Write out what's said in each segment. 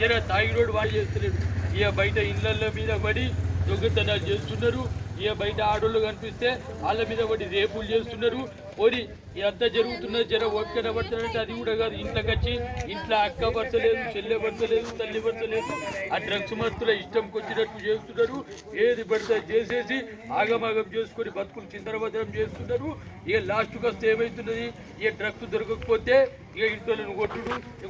జర తాగిరోడు వాళ్ళు చేస్తున్నారు ఇక బయట ఇళ్ళల్లో మీద పడి దొంగతనాలు చేస్తున్నారు. ఇక బయట ఆడోళ్ళు కనిపిస్తే వాళ్ళ మీద పడి రేపులు చేస్తున్నారు. పోని ఇదంతా జరుగుతున్నది జర ఓపిక పడుతున్నట్టు అది కూడా కాదు. ఇంట్లోకి వచ్చి ఇంట్లో అక్క పడతలేదు చెల్లె పరచలేదు తల్లి పడతలేదు. ఆ డ్రగ్స్ మత్తుల ఇష్టంకి వచ్చినట్టు చేస్తున్నారు. ఏది పడితే చేసేసి ఆగమాగం చేసుకొని బతుకులు చిందరభద్రం చేస్తున్నారు. ఇక లాస్ట్కి వస్తే ఏమవుతున్నది ఇక డ్రగ్స్ దొరకకపోతే ఇక ఇంట్లో కొట్టుడు ఇక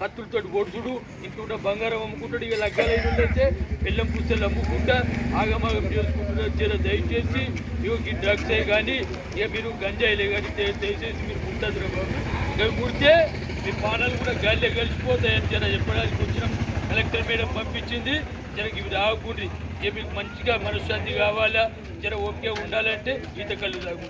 కత్తులతో కొడుతుడు ఇంట్లో బంగారం అమ్ముకుంటాడు ఇక లగ్గాలు అయితే బెల్లం పుస్తలు అమ్ముకుంటా ఆగమాగం చేసుకుంటున్నారు జర దయచేసి ఇక ఈ కానీ ఇక మీరు గంజాయిలే కానీ దయచేసి మీరు ఉంటుంది బాబు ఇక కుడితే మీ పానాలు కూడా గాలిలో కలిసిపోతాయని జర చెప్పడానికి వచ్చినాం. కలెక్టర్ మేడం పంపించింది. జర ఇవి రాకుండా ఇక మీకు మంచిగా మనశ్శాంతి కావాలా జర ఓపిక ఉండాలంటే ఈత కళ్ళు తాగు.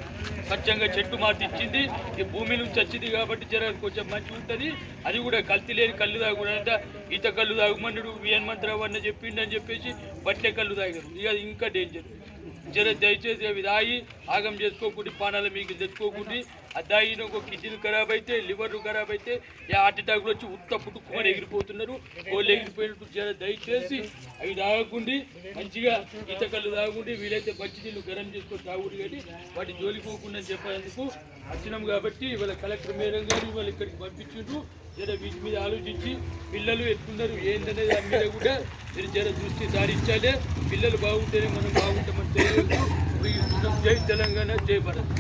స్వచ్ఛంగా చెట్టు మాతి ఇచ్చింది ఈ భూమి నుంచి వచ్చింది కాబట్టి జర కొంచెం మంచిగా ఉంటుంది. అది కూడా కల్తీ లేని కళ్ళు తాగకూడదంట ఈత కళ్ళు తాగుమన్నాడు వియన్ మంత్రావు అన్న చెప్పిండని చెప్పేసి బట్లే కళ్ళు తాగారు ఇక ఇంకా డేంజర్ జర దయచేసి అవి తాగి ఆగం చేసుకోకుండా పానాలు మీకు తెచ్చుకోకుండా ఆ తాగిన ఒక కిడ్నీలు ఖరాబ్ అయితే లివర్ ఖరాబ్ అయితే ఈ హార్ట్ అటాక్లు వచ్చి ఉత్త పుట్టుకుమని ఎగిరిపోతున్నారు. కోళ్ళు ఎగిరిపోయినట్టు జర దయచేసి అవి తాగకుండా మంచిగా ఈత కళ్ళు తాగకుండా వీలైతే మంచి నీళ్ళు గరం చేసుకొని తాగుడు కానీ వాటి జోలిపోకుండా అని చెప్పేందుకు వచ్చినాం కాబట్టి ఇవాళ కలెక్టర్ మేడం గారు ఇవాళ ఇక్కడికి పంపించిండ్రు. జర వీటి మీద ఆలోచించి పిల్లలు ఎట్లున్నారు ఏంటనేది దాని మీద కూడా మీరు జర దృష్టి సారించాలి. పిల్లలు బాగుంటేనే మనం బాగుంటామని జై తెలంగాణ జై భారత్.